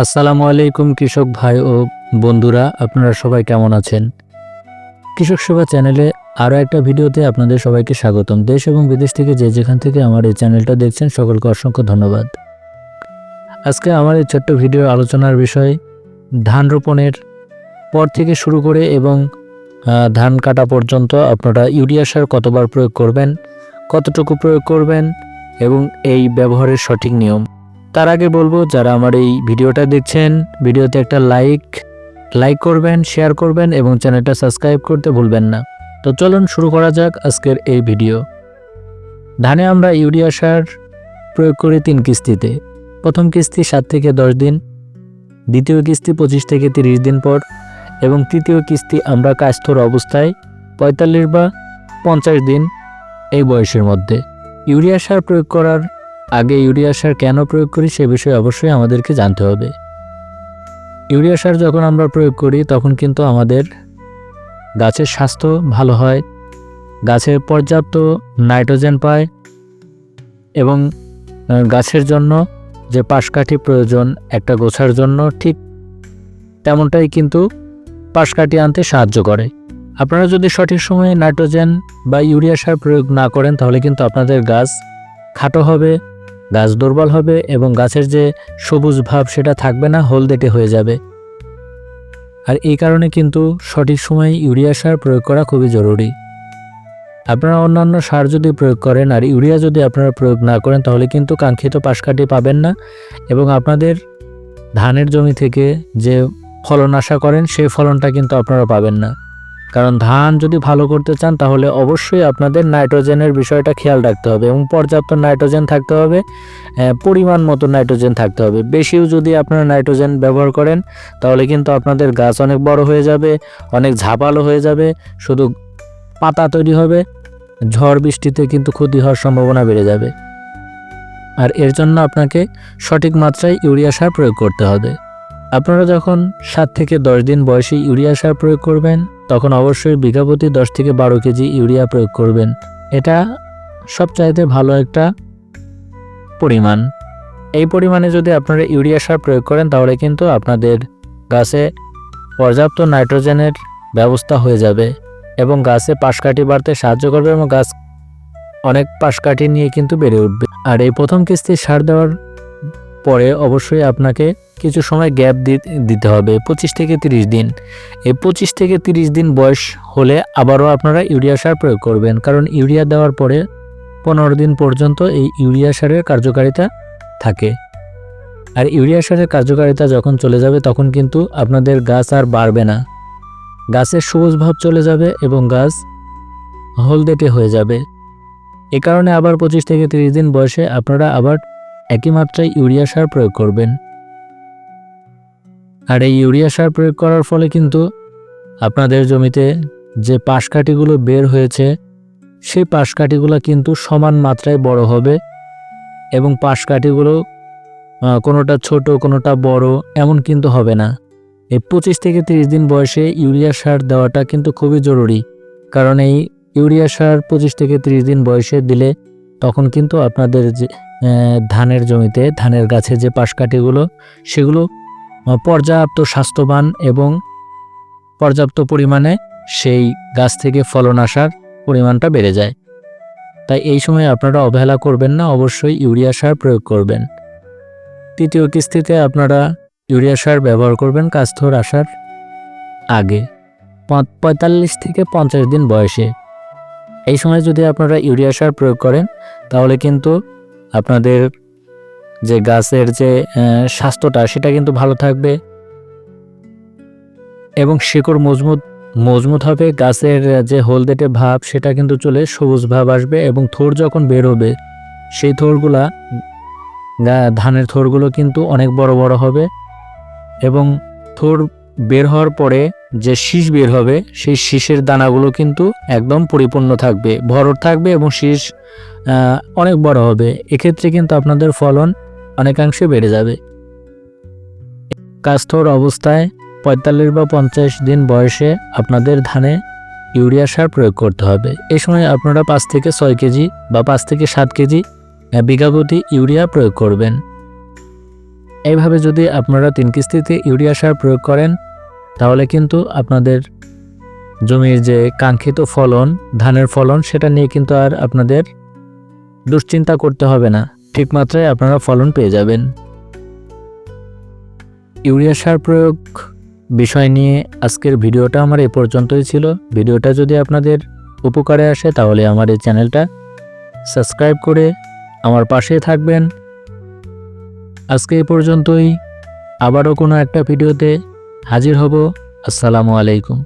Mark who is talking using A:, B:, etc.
A: আসসালামু আলাইকুম, কৃষক ভাই ও বন্ধুরা, আপনারা সবাই কেমন আছেন? কৃষক সেবা চ্যানেলে আরও একটা ভিডিওতে আপনাদের সবাইকে স্বাগতম। দেশ এবং বিদেশ থেকে যে যেখান থেকে আমার এই চ্যানেলটা দেখছেন, সকলকে অসংখ্য ধন্যবাদ। আজকে আমার এই ছোট্ট ভিডিও আলোচনার বিষয় ধান রোপণের পর থেকে শুরু করে এবং ধান কাটা পর্যন্ত আপনারা ইউরিয়া সার কতবার প্রয়োগ করবেন, কতটুকু প্রয়োগ করবেন এবং এই ব্যবহারের সঠিক নিয়ম। তার আগে বলব, যারা আমার এই ভিডিওটা দেখছেন, ভিডিওতে একটা লাইক লাইক করবেন শেয়ার করবেন এবং চ্যানেলটা সাবস্ক্রাইব করতে ভুলবেন না। তো চলুন শুরু করা যাক আজকের এই ভিডিও। ধানে আমরা ইউরিয়া সার প্রয়োগ করি তিন কিস্তিতে। প্রথম কিস্তি সাত থেকে দশ দিন, দ্বিতীয় কিস্তি পঁচিশ থেকে তিরিশ দিন পর, এবং তৃতীয় কিস্তি আমরা কাস্থর অবস্থায় পঁয়তাল্লিশ বা পঞ্চাশ দিন এই বয়সের মধ্যে। ইউরিয়া সার প্রয়োগ করার আগে ইউরিয়া সার কেন প্রয়োগ করি সে বিষয়ে অবশ্যই আমাদেরকে জানতে হবে। ইউরিয়া সার যখন আমরা প্রয়োগ করি, তখন কিন্তু আমাদের গাছের স্বাস্থ্য ভালো হয়, গাছে পর্যাপ্ত নাইট্রোজেন পায় এবং গাছের জন্য যে পাশকাঠি প্রয়োজন, একটা গোছার জন্য ঠিক তেমনটাই কিন্তু পাশকাঠি আনতে সাহায্য করে। আপনারা যদি সঠিক সময়ে নাইট্রোজেন বা ইউরিয়া সার প্রয়োগ না করেন, তাহলে কিন্তু আপনাদের গাছ খাটো হবে গাছ দুর্বল হবে এবং গাছের যে সবুজ ভাব সেটা থাকবে না, হলদেটে হয়ে যাবে। আর এই কারণে কিন্তু সঠিক সময়ে ইউরিয়া সার প্রয়োগ করা খুবই জরুরি। আপনারা অন্যান্য সার যদি প্রয়োগ করেন আর ইউরিয়া যদি আপনারা প্রয়োগ না করেন, তাহলে কিন্তু কাঙ্ক্ষিত পাশকাঠি পাবেন না এবং আপনাদের ধানের জমি থেকে যে ফলন আশা করেন সেই ফলনটা কিন্তু আপনারা পাবেন না। কারণ ধান যদি ভালো করতে চান, তাহলে অবশ্যই আপনাদের নাইট্রোজেনের বিষয়টা খেয়াল রাখতে হবে এবং পর্যাপ্ত নাইট্রোজেন থাকতে হবে পরিমাণ মতো নাইট্রোজেন থাকতে হবে। বেশিও যদি আপনারা নাইট্রোজেন ব্যবহার করেন, তাহলে কিন্তু আপনাদের গাছ অনেক বড় হয়ে যাবে, অনেক ঝাপালো হয়ে যাবে, শুধু পাতা তৈরি হবে, ঝড় বৃষ্টিতে কিন্তু ক্ষতি হওয়ার সম্ভাবনা বেড়ে যাবে। আর এর জন্য আপনাকে সঠিক মাত্রায় ইউরিয়া সার প্রয়োগ করতে হবে। আপনারা যখন সাত থেকে দশ দিন বয়সে ইউরিয়া সার প্রয়োগ করবেন, তখন অবশ্যই বিঘা প্রতি দশ থেকে বারো কেজি ইউরিয়া প্রয়োগ করবেন। এটা সবচাইতে ভালো একটা পরিমাণ। এই পরিমাণে যদি আপনারা ইউরিয়া সার প্রয়োগ করেন, তাহলে কিন্তু আপনাদের গাছে পর্যাপ্ত নাইট্রোজেনের ব্যবস্থা হয়ে যাবে এবং গাছে পাশকাঠি বাড়তে সাহায্য করবে এবং গাছ অনেক পাশকাঠি নিয়ে কিন্তু বেড়ে উঠবে। আর এই প্রথম কিস্তি সার দেওয়ার পরে অবশ্যই আপনাকে কিছু সময় গ্যাপ দিতে হবে, পঁচিশ থেকে তিরিশ দিন। এই পঁচিশ থেকে তিরিশ দিন বয়স হলে আবারও আপনারা ইউরিয়া সার প্রয়োগ করবেন, কারণ ইউরিয়া দেওয়ার পরে পনেরো দিন পর্যন্ত এই ইউরিয়া সারের কার্যকারিতা থাকে। আর ইউরিয়া সারের কার্যকারিতা যখন চলে যাবে, তখন কিন্তু আপনাদের গাছ আর বাড়বে না। গাছের সবুজ ভাব চলে যাবে এবং গাছ হলদেটে হয়ে যাবে। এ কারণে আবার পঁচিশ থেকে তিরিশ দিন বয়সে আপনারা আবার একই মাত্রায় ইউরিয়া সার প্রয়োগ করবেন। আর এই ইউরিয়া সার প্রয়োগ করার ফলে কিন্তু আপনাদের জমিতে যে পাশকাঠিগুলো বের হয়েছে, সেই পাশকাঠিগুলো কিন্তু সমান মাত্রায় বড় হবে এবং পাশকাঠিগুলো কোনোটা ছোট, কোনোটা বড় এমন কিন্তু হবে না। এই পঁচিশ থেকে তিরিশ দিন বয়সে ইউরিয়া সার দেওয়াটা কিন্তু খুবই জরুরি, কারণ এই ইউরিয়া সার পঁচিশ থেকে তিরিশ দিন বয়সে দিলে তখন কিন্তু আপনাদের যে ধানের জমিতে, ধানের গাছে যে পাশকাঠিগুলো, সেগুলো পর্যাপ্ত স্বাস্থ্যবান এবং পর্যাপ্ত পরিমাণে সেই গাছ থেকে ফলন আসার পরিমাণটা বেড়ে যায়। তাই এই সময় আপনারা অবহেলা করবেন না, অবশ্যই ইউরিয়া সার প্রয়োগ করবেন। তৃতীয় কিস্তিতে আপনারা ইউরিয়া সার ব্যবহার করবেন কাস্থর আসার আগে। পঁয়তাল্লিশ থেকে পঞ্চাশ দিন বয়সে। এই সময় যদি আপনারা ইউরিয়া সার প্রয়োগ করেন, তাহলে কিন্তু আপনাদের যে গাছের যে স্বাস্থ্যটা সেটা কিন্তু ভালো থাকবে। এবং শিকড় মজবুত মজবুত হবে, গাছের যে হলদেটে ভাব সেটা কিন্তু চলে সবুজ ভাব আসবে এবং থোর যখন বের হবে সেই থোরগুলা ধানের থোরগুলো কিন্তু অনেক বড় বড় হবে। এবং থোর বের হওয়ার পরে যে শীষ বের হবে, সেই শীষের দানাগুলো কিন্তু একদম পরিপূর্ণ থাকবে, ভরট থাকবে এবং শীষ অনেক বড় হবে। এক্ষেত্রে কিন্তু আপনাদের ফলন অনেকাংশে বেড়ে যাবে। কাস্থর অবস্থায় পঁয়তাল্লিশ বা পঞ্চাশ দিন বয়সে আপনাদের ধানে ইউরিয়া সার প্রয়োগ করতে হবে। এই সময় আপনারা পাঁচ থেকে ছয় কেজি বা পাঁচ থেকে সাত কেজি আহ, বিঘা প্রতি ইউরিয়া প্রয়োগ করবেন। এইভাবে যদি আপনারা তিন কিস্তিতে ইউরিয়া সার প্রয়োগ করেন তাহলে কিন্তু আপনাদের জমির যে কাঙ্ক্ষিত ফলন ধানের ফলন সেটা নিয়ে কিন্তু আর আপনাদের দুশ্চিন্তা করতে হবে না। ঠিক মাত্রায় আপনারা ফলন পেয়ে যাবেন। ইউরিয়া সার প্রয়োগ বিষয় নিয়ে আজকের ভিডিওটা আমার এ পর্যন্তই ছিল। ভিডিওটা যদি আপনাদের উপকারে আসে তাহলে আমার এই চ্যানেলটা সাবস্ক্রাইব করে আমার পাশে থাকবেন। আজকে এ পর্যন্তই। আবারও কোনো একটা ভিডিওতে হাজির হব। আসসালামু আলাইকুম।